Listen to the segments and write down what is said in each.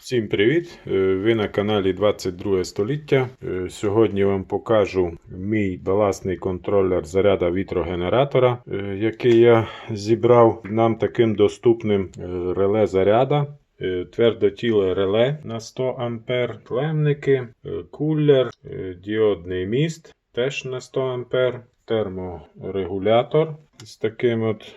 Всім привіт! Е, Ви на каналі 22 століття. Е, Сьогодні вам покажу мій балансний контролер заряда вітрогенератора, е, який я зібрав нам таким доступним реле заряда. Твердотіле реле на 100 А, клемники, кулер, діодний міст теж на 100 А, терморегулятор з таким от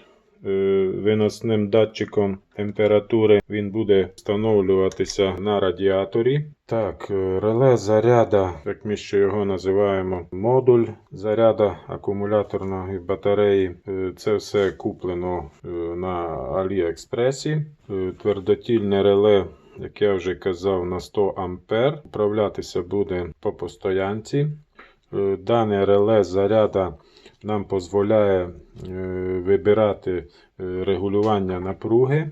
виносним датчиком температури. Він буде встановлюватися на радіаторі. Так, е, реле заряда, як ми ще його називаємо, модуль заряда акумуляторної батареї. Е, Це все куплено е, на Аліекспресі. Е, Твердотільне реле. Як я вже казав, на 100 А управлятися буде по постоянці. Е, Дане реле заряда нам дозволяє е, вибирати е, регулювання напруги.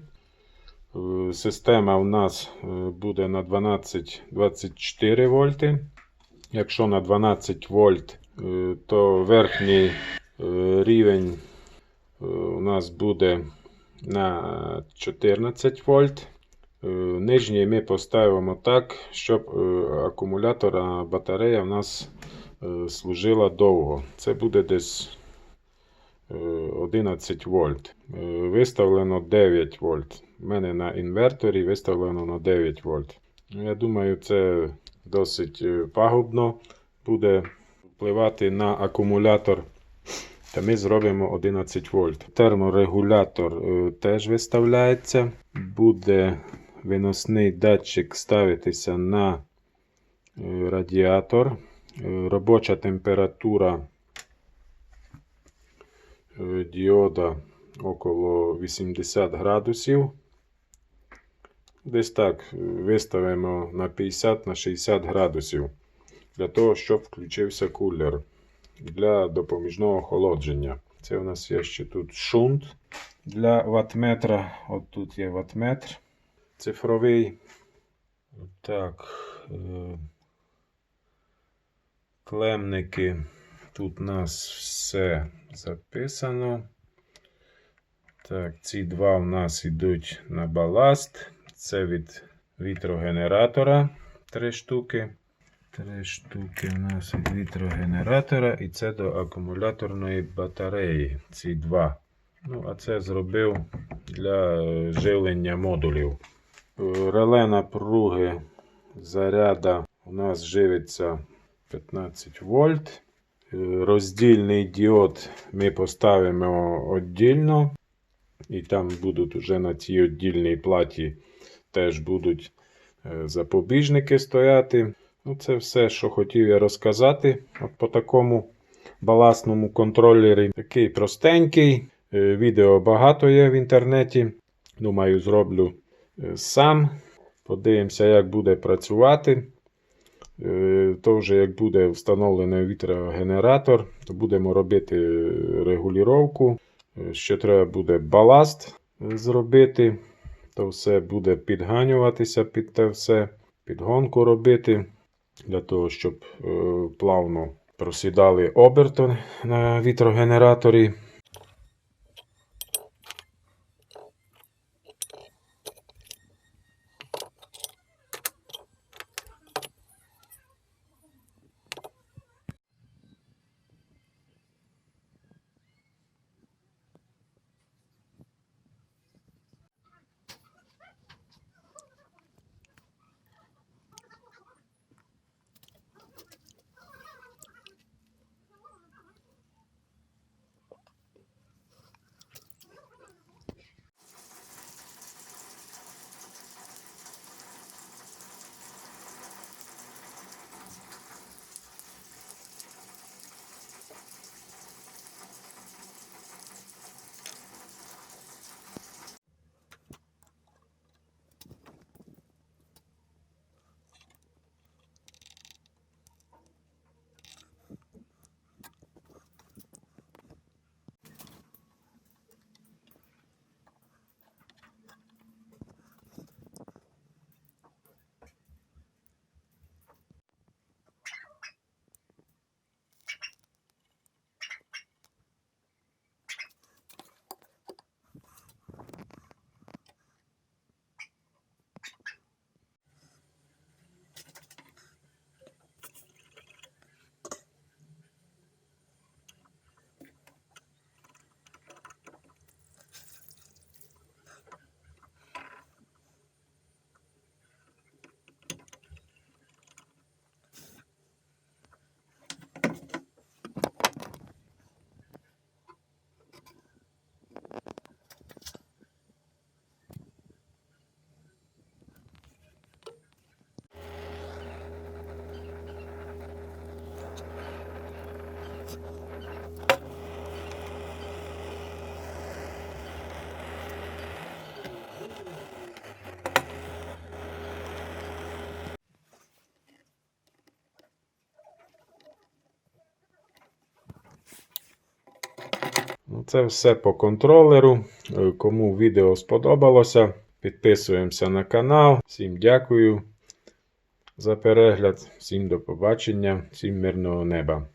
Е, Система у нас буде на 12-24 вольти. Якщо на 12 вольт, то верхній рівень у нас буде на 14 вольт. Нижній ми поставимо так, щоб акумуляторна батарея у нас служила довго. Це буде десь е, 11 вольт. Е, Виставлено 9 вольт. У мене на інверторі виставлено на 9 вольт. Ну, Я думаю, це досить е, пагубно буде впливати на акумулятор. Та ми зробимо 11 вольт. Терморегулятор е, теж виставляється. Буде виносний датчик ставитися на е, радіатор. Е, Робоча температура е, діода около 80 градусів. Десь так е, виставимо на 50 на 60 градусів для того, щоб включився кулер для допоміжного охолодження. Це у нас є ще тут шунт для ватметра. От тут є ватметр цифровий. Так. Клемники. Тут у нас все записано. Так, ці два у нас йдуть на баласт. Це від вітрогенератора. Три штуки. Три штуки у нас від вітрогенератора. І це до акумуляторної батареї. Ці два. Ну, а це зробив для е, живлення модулів. Е, Реле напруги заряда у нас живиться 15 вольт. Е, Роздільний діод ми поставимо віддільно. І там будуть вже на цій віддільній платі теж будуть е, запобіжники стояти. Ну, це все, що хотів я розказати. От по такому баласному контролері. Такий простенький. Е, Відео багато є в інтернеті. Думаю, зроблю сам. Подивимося, як буде працювати. Е, То вже як буде встановлений вітрогенератор, то будемо робити регулювання. Е, Ще треба буде баласт е, зробити. То все буде підганюватися під те все, підгонку робити, для того, щоб е, плавно просідали оберти на вітрогенераторі. Це все по контролеру. Е, Кому відео сподобалося, підписуємося на канал. Всім дякую за перегляд, всім до побачення, всім мирного неба.